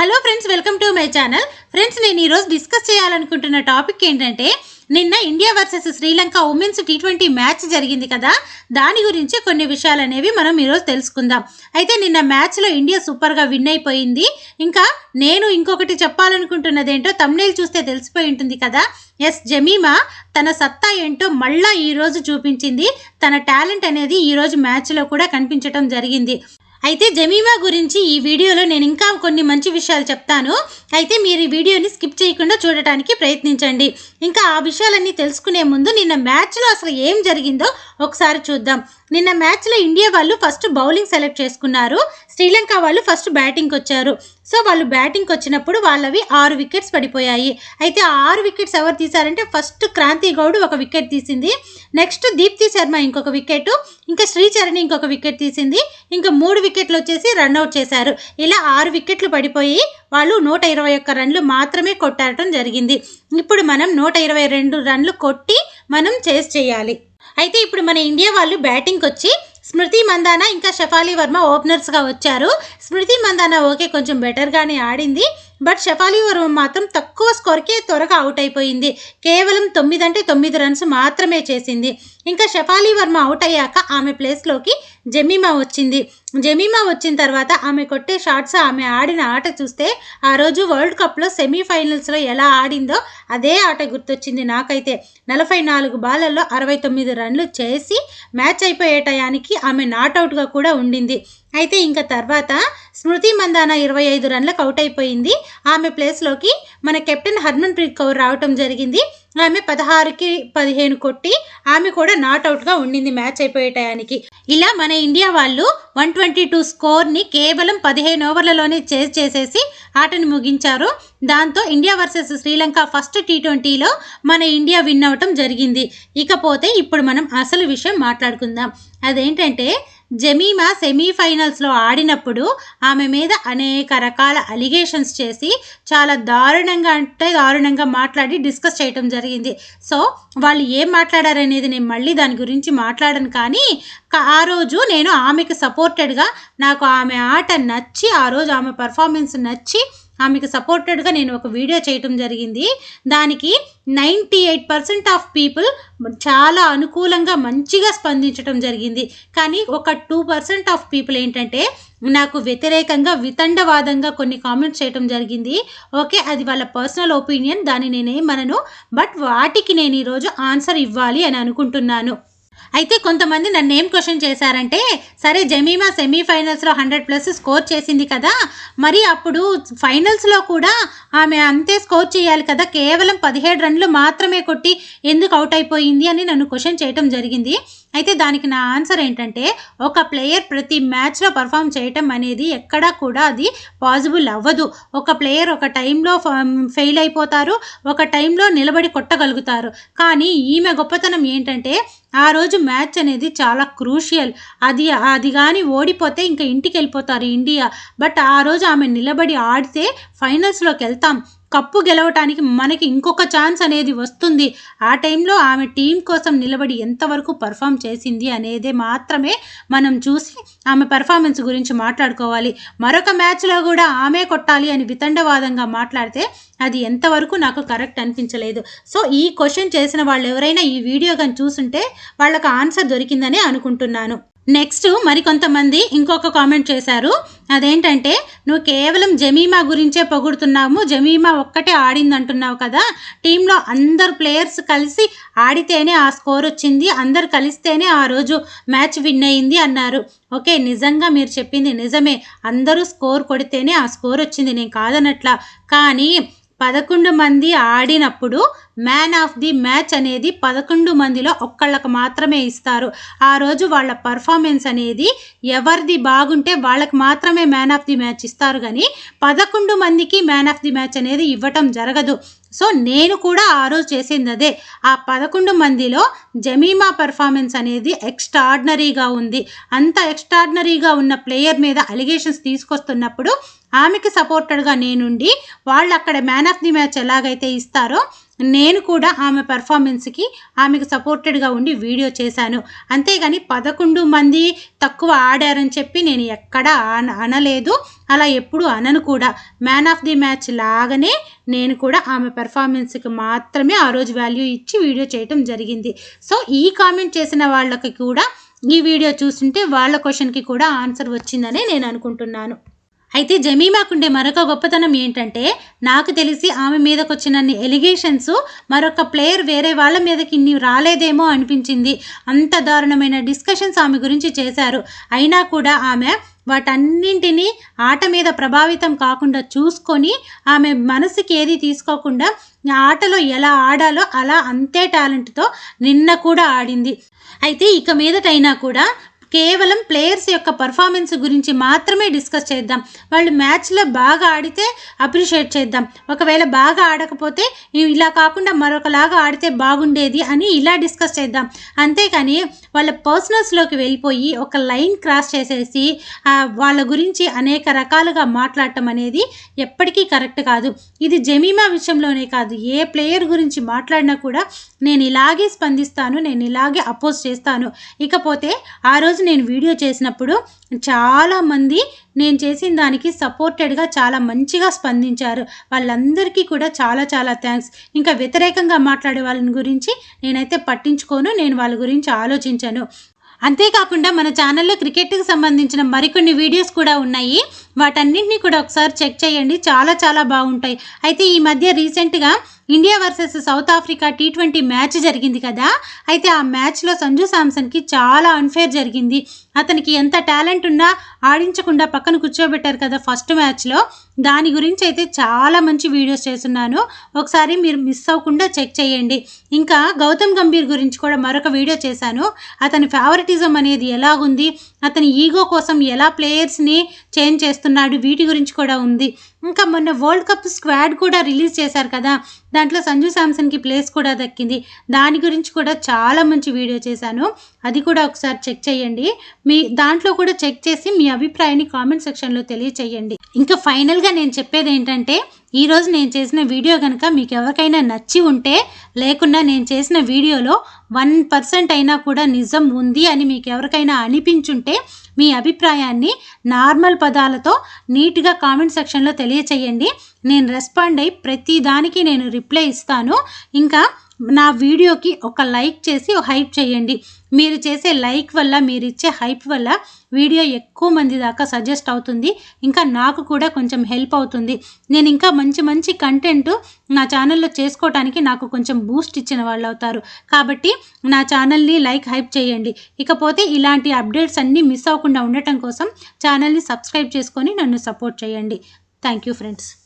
Hello friends welcome to my channel. Friends నేను ఈరోజు discuss చేయాలనుకుంటున్న టాపిక్ ఏంటంటే నిన్న India versus Sri Lanka women's T twenty match జరిగింది కదా? దాని గురించి కొన్ని విషయాలు అనేవి మనం ఈరోజు తెలుసుకుందాం. అయితే నిన్న మ్యాచ్లో ఇండియా సూపర్గా విన్ అయిపోయింది. ఇంకా నేను ఇంకొకటి చెప్పాలనుకుంటున్నది ఏంటో తమ్నేల్ చూస్తే తెలిసిపోయి ఉంటుంది కదా? ఎస్ జమీమా తన సత్తా ఏంటో మళ్ళా ఈరోజు చూపించింది. తన టాలెంట్ అనేది ఈరోజు మ్యాచ్లో కూడా కనిపించడం జరిగింది. అయితే జమీమా గురించి ఈ వీడియోలో నేను ఇంకా కొన్ని మంచి విషయాలు చెప్తాను. అయితే మీరు ఈ వీడియోని స్కిప్ చేయకుండా చూడటానికి ప్రయత్నించండి. ఇంకా ఆ విషయాలన్నీ తెలుసుకునే ముందు నిన్న మ్యాచ్లో అసలు ఏం జరిగిందో ఒకసారి చూద్దాం. నిన్న మ్యాచ్లో ఇండియా వాళ్ళు ఫస్ట్ బౌలింగ్ సెలెక్ట్ చేసుకున్నారు. శ్రీలంక వాళ్ళు ఫస్ట్ బ్యాటింగ్కి వచ్చారు. సో వాళ్ళు బ్యాటింగ్కి వచ్చినప్పుడు వాళ్ళవి ఆరు వికెట్స్ పడిపోయాయి. అయితే ఆ ఆరు వికెట్స్ ఎవరు తీశారంటే ఫస్ట్ క్రాంతి గౌడ్ ఒక వికెట్ తీసింది. నెక్స్ట్ దీప్తి శర్మ ఇంకొక వికెట్. ఇంకా శ్రీచరణి ఇంకొక వికెట్ తీసింది. ఇంకా మూడు వికెట్లు వచ్చేసి రన్అట్ చేశారు. ఇలా ఆరు వికెట్లు పడిపోయి వాళ్ళు నూట ఇరవై ఒక్క రన్లు మాత్రమే కొట్టడం జరిగింది. ఇప్పుడు మనం నూట ఇరవై రెండు రన్లు కొట్టి మనం చేస్ చేయాలి. అయితే ఇప్పుడు మన ఇండియా వాళ్ళు బ్యాటింగ్కి వచ్చి స్మృతి మందాన ఇంకా షఫాలి వర్మ ఓపెనర్స్గా వచ్చారు. స్మృతి మందాన ఓకే కొంచెం బెటర్గానే ఆడింది. బట్ షఫాలి వర్మ మాత్రం తక్కువ స్కోర్కే త్వరగా అవుట్ అయిపోయింది. కేవలం తొమ్మిది అంటే తొమ్మిది రన్స్ మాత్రమే చేసింది. ఇంకా షఫాలి వర్మ అవుట్ అయ్యాక ఆమె ప్లేస్లోకి జమీమా వచ్చింది. జమీమా వచ్చిన తర్వాత ఆమె కొట్టే షాట్స్ ఆమె ఆడిన ఆట చూస్తే ఆ రోజు వరల్డ్ కప్లో సెమీఫైనల్స్లో ఎలా ఆడిందో అదే ఆట గుర్తొచ్చింది నాకైతే. నలభై నాలుగు బాలల్లో అరవై తొమ్మిది రన్లు చేసి మ్యాచ్ అయిపోయే టయానికి ఆమె నాట్అవుట్గా కూడా ఉండింది. అయితే ఇంకా తర్వాత స్మృతి మందాన ఇరవై ఐదు రన్లకు అవుట్ అయిపోయింది. ఆమె ప్లేస్లోకి మన కెప్టెన్ హర్మన్ ప్రీత్ కౌర్ రావటం జరిగింది. ఆమె పదహారుకి పదిహేను కొట్టి ఆమె కూడా నాట్అవుట్గా ఉండింది మ్యాచ్ అయిపోయే టయానికి. ఇలా మన ఇండియా వాళ్ళు వన్ ట్వంటీ టూ స్కోర్ని కేవలం పదిహేను ఓవర్లలోనే చేజ్ చేసేసి ఆటను ముగించారు. దాంతో India versus Sri Lanka first T ట్వంటీలో మన ఇండియా విన్ అవటం జరిగింది. ఇకపోతే ఇప్పుడు మనం అసలు విషయం మాట్లాడుకుందాం. అదేంటంటే జమీమా సెమీఫైనల్స్లో ఆడినప్పుడు ఆమె మీద అనేక రకాల అలిగేషన్స్ చేసి చాలా దారుణంగా అంటే దారుణంగా మాట్లాడి డిస్కస్ చేయటం జరిగింది. సో వాళ్ళు ఏం మాట్లాడారనేది నేను మళ్ళీ దాని గురించి మాట్లాడను కానీ ఆ రోజు నేను ఆమెకు సపోర్టెడ్గా నాకు ఆమె ఆట నచ్చి ఆ రోజు ఆమె పర్ఫార్మెన్స్ నచ్చి ఆమెకు సపోర్టెడ్గా నేను ఒక వీడియో చేయటం జరిగింది. దానికి ninety eight percent of people చాలా అనుకూలంగా మంచిగా స్పందించడం జరిగింది. కానీ ఒక టూ పర్సెంట్ ఆఫ్ పీపుల్ ఏంటంటే నాకు వ్యతిరేకంగా వితండవాదంగా కొన్ని కామెంట్స్ చేయటం జరిగింది. ఓకే అది వాళ్ళ పర్సనల్ ఒపీనియన్ దాన్ని నేనేమనను బట్ వాటికి నేను ఈరోజు ఆన్సర్ ఇవ్వాలి అని అనుకుంటున్నాను. అయితే కొంతమంది నన్ను ఏం క్వశ్చన్ చేశారంటే సరే జమీమా సెమీఫైనల్స్లో హండ్రెడ్ ప్లస్ స్కోర్ చేసింది కదా మరి అప్పుడు ఫైనల్స్లో కూడా ఆమె అంతే స్కోర్ చేయాలి కదా కేవలం పదిహేడు రన్లు మాత్రమే కొట్టి ఎందుకు అవుట్ అయిపోయింది అని నన్ను క్వశ్చన్ చేయటం జరిగింది. అయితే దానికి నా ఆన్సర్ ఏంటంటే ఒక ప్లేయర్ ప్రతి మ్యాచ్లో పర్ఫామ్ చేయటం అనేది ఎక్కడా కూడా అది పాసిబుల్ అవ్వదు. ఒక ప్లేయర్ ఒక టైంలో ఫెయిల్ అయిపోతారు ఒక టైంలో నిలబడి కొట్టగలుగుతారు. కానీ ఈమె గొప్పతనం ఏంటంటే ఆ రోజు మ్యాచ్ అనేది చాలా క్రూషియల్. అది అది కానీ ఓడిపోతే ఇంకా ఇంటికి వెళ్ళిపోతారు ఇండియా. బట్ ఆ రోజు ఆమె నిలబడి ఆడితే ఫైనల్స్లోకి వెళ్తాం. కప్పు గెలవటానికి మనకి ఇంకొక ఛాన్స్ అనేది వస్తుంది. ఆ టైంలో ఆమె టీం కోసం నిలబడి ఎంతవరకు పర్ఫామ్ చేసింది అనేదే మాత్రమే మనం చూసి ఆమె పర్ఫార్మెన్స్ గురించి మాట్లాడుకోవాలి. మరొక మ్యాచ్లో కూడా ఆమె కొట్టాలి అని వితండవాదంగా మాట్లాడితే అది ఎంతవరకు నాకు కరెక్ట్ అనిపించలేదు. సో ఈ క్వశ్చన్ చేసిన వాళ్ళు ఎవరైనా ఈ వీడియో కానీ చూసుంటే వాళ్ళకి ఆన్సర్ దొరికిందని అనుకుంటున్నాను. నెక్స్ట్ మరికొంతమంది ఇంకొక కామెంట్ చేశారు. అదేంటంటే నువ్వు కేవలం జమీమా గురించే పొగుడుతున్నాము. జమీమా ఒక్కటే ఆడింది అంటున్నావు కదా. టీంలో అందరు ప్లేయర్స్ కలిసి ఆడితేనే ఆ స్కోర్ వచ్చింది. అందరు కలిస్తేనే ఆ రోజు మ్యాచ్ విన్ అయింది అన్నారు. ఓకే నిజంగా మీరు చెప్పింది నిజమే. అందరూ స్కోర్ కొడితేనే ఆ స్కోర్ వచ్చింది. నేను కాదనట్లా. కానీ పదకొండు మంది ఆడినప్పుడు మ్యాన్ ఆఫ్ ది మ్యాచ్ అనేది పదకొండు మందిలో ఒక్కళ్ళకు మాత్రమే ఇస్తారు. ఆ రోజు వాళ్ళ పర్ఫార్మెన్స్ అనేది ఎవరిది బాగుంటే వాళ్ళకి మాత్రమే మ్యాన్ ఆఫ్ ది మ్యాచ్ ఇస్తారు. కానీ పదకొండు మందికి మ్యాన్ ఆఫ్ ది మ్యాచ్ అనేది ఇవ్వటం జరగదు. సో నేను కూడా ఆ రోజు చేసింది అదే. ఆ పదకొండు మందిలో జమీమా పర్ఫార్మెన్స్ అనేది ఎక్స్ట్రాడినరీగా ఉంది. అంత ఎక్స్ట్రాడినరీగా ఉన్న ప్లేయర్ మీద అలిగేషన్స్ తీసుకొస్తున్నప్పుడు ఆమెకి సపోర్టెడ్గా నేనుండి వాళ్ళు అక్కడ మ్యాన్ ఆఫ్ ది మ్యాచ్ ఎలాగైతే ఇస్తారో నేను కూడా ఆమె పెర్ఫార్మెన్స్కి ఆమెకు సపోర్టెడ్గా ఉండి వీడియో చేశాను. అంతేగాని పదకొండు మంది తక్కువ ఆడారని చెప్పి నేను ఎక్కడా అన అనలేదు. అలా ఎప్పుడు అనను కూడా. మ్యాన్ ఆఫ్ ది మ్యాచ్ లాగానే నేను కూడా ఆమె పెర్ఫార్మెన్స్కి మాత్రమే ఆ రోజు వాల్యూ ఇచ్చి వీడియో చేయటం జరిగింది. సో ఈ కామెంట్ చేసిన వాళ్ళకి కూడా ఈ వీడియో చూస్తుంటే వాళ్ళ క్వశ్చన్కి కూడా ఆన్సర్ వచ్చిందని నేను అనుకుంటున్నాను. అయితే జమీమాకుండే మరొక గొప్పతనం ఏంటంటే నాకు తెలిసి ఆమె మీదకొచ్చినన్ని ఎలిగేషన్స్ మరొక ప్లేయర్ వేరే వాళ్ళ మీదకి ఇన్ని రాలేదేమో అనిపించింది. అంత దారుణమైన డిస్కషన్స్ ఆమె గురించి చేశారు. అయినా కూడా ఆమె వాటన్నింటినీ ఆట మీద ప్రభావితం కాకుండా చూసుకొని ఆమె మనసుకి ఏది తీసుకోకుండా ఆటలో ఎలా ఆడాలో అలా అంతే టాలెంట్తో నిన్న కూడా ఆడింది. అయితే ఇక మీదటైనా కూడా కేవలం ప్లేయర్స్ యొక్క పర్ఫార్మెన్స్ గురించి మాత్రమే డిస్కస్ చేద్దాం. వాళ్ళు మ్యాచ్లో బాగా ఆడితే అప్రిషియేట్ చేద్దాం. ఒకవేళ బాగా ఆడకపోతే ఇలా కాకుండా మరొకలాగా ఆడితే బాగుండేది అని ఇలా డిస్కస్ చేద్దాం. అంతేకాని వాళ్ళ పర్సనల్స్లోకి వెళ్ళిపోయి ఒక లైన్ క్రాస్ చేసేసి వాళ్ళ గురించి అనేక రకాలుగా మాట్లాడటం అనేది ఎప్పటికీ కరెక్ట్ కాదు. ఇది జమీమా విషయంలోనే కాదు. ఏ ప్లేయర్ గురించి మాట్లాడినా కూడా నేను ఇలాగే స్పందిస్తాను నేను ఇలాగే అపోజ్ చేస్తాను. ఇకపోతే ఆ రోజు రోజు నేను వీడియో చేసినప్పుడు చాలామంది నేను చేసిన దానికి సపోర్టెడ్గా చాలా మంచిగా స్పందించారు. వాళ్ళందరికీ కూడా చాలా చాలా థ్యాంక్స్ ఇంకా వ్యతిరేకంగా మాట్లాడే వాళ్ళని గురించి నేనైతే పట్టించుకోను. నేను వాళ్ళ గురించి ఆలోచించాను. అంతేకాకుండా మన ఛానల్లో క్రికెట్కి సంబంధించిన మరికొన్ని వీడియోస్ కూడా ఉన్నాయి. వాటన్నింటినీ కూడా ఒకసారి చెక్ చేయండి. చాలా చాలా బాగుంటాయి. అయితే ఈ మధ్య రీసెంట్గా India versus South Africa T twenty match జరిగింది కదా. అయితే ఆ మ్యాచ్లో సంజు సామ్సన్కి చాలా అన్ఫేర్ జరిగింది. అతనికి ఎంత టాలెంట్ ఉన్నా ఆడించకుండా పక్కన కూర్చోబెట్టారు కదా ఫస్ట్ మ్యాచ్లో. దాని గురించి అయితే చాలా మంచి వీడియోస్ చేస్తున్నాను. ఒకసారి మీరు మిస్ అవ్వకుండా చెక్ చేయండి. ఇంకా గౌతమ్ గంభీర్ గురించి కూడా మరొక వీడియో చేశాను. అతని ఫేవరెటిజం అనేది ఎలా ఉంది అతని ఈగో కోసం ఎలా ప్లేయర్స్ని చేంజ్ చేస్తున్నాడు వీటి గురించి కూడా ఉంది. ఇంకా మొన్న వరల్డ్ కప్ స్క్వాడ్ కూడా రిలీజ్ చేశారు కదా. దాంట్లో సంజు శాంసన్కి ప్లేస్ కూడా దక్కింది. దాని గురించి కూడా చాలా మంచి వీడియో చేశాను. అది కూడా ఒకసారి చెక్ చేయండి. మీ దాంట్లో కూడా చెక్ చేసి మీ అభిప్రాయాన్ని కామెంట్ సెక్షన్లో తెలియచేయండి. ఇంకా ఫైనల్గా నేను చెప్పేది ఏంటంటే ఈరోజు నేను చేసిన వీడియో కనుక మీకు ఎవరికైనా నచ్చి ఉంటే లేకున్నా నేను చేసిన వీడియోలో వన్ పర్సెంట్ అయినా కూడా నిజం ఉంది అని మీకు ఎవరికైనా అనిపించుంటే మీ అభిప్రాయాన్ని నార్మల్ పదాలతో నీట్గా కామెంట్ సెక్షన్లో తెలియచేయండి. నేను రెస్పాండ్ అయ్యి ప్రతి దానికి నేను రిప్లై ఇస్తాను. ఇంకా నా వీడియోకి ఒక లైక్ చేసి హైప్ చేయండి. మీరు చేసే లైక్ వల్ల మీరు ఇచ్చే హైప్ వల్ల వీడియో ఎక్కువ మంది దాకా సజెస్ట్ అవుతుంది. ఇంకా నాకు కూడా కొంచెం హెల్ప్ అవుతుంది. నేను ఇంకా మంచి మంచి కంటెంట్ నా ఛానల్లో చేసుకోవటానికి నాకు కొంచెం బూస్ట్ ఇచ్చిన వాళ్ళు అవుతారు. కాబట్టి నా ఛానల్ని లైక్ హైప్ చేయండి. ఇకపోతే ఇలాంటి అప్డేట్స్ అన్నీ మిస్ అవ్వకుండా ఉండటం కోసం ఛానల్ని సబ్స్క్రైబ్ చేసుకొని నన్ను సపోర్ట్ చేయండి. Thank you friends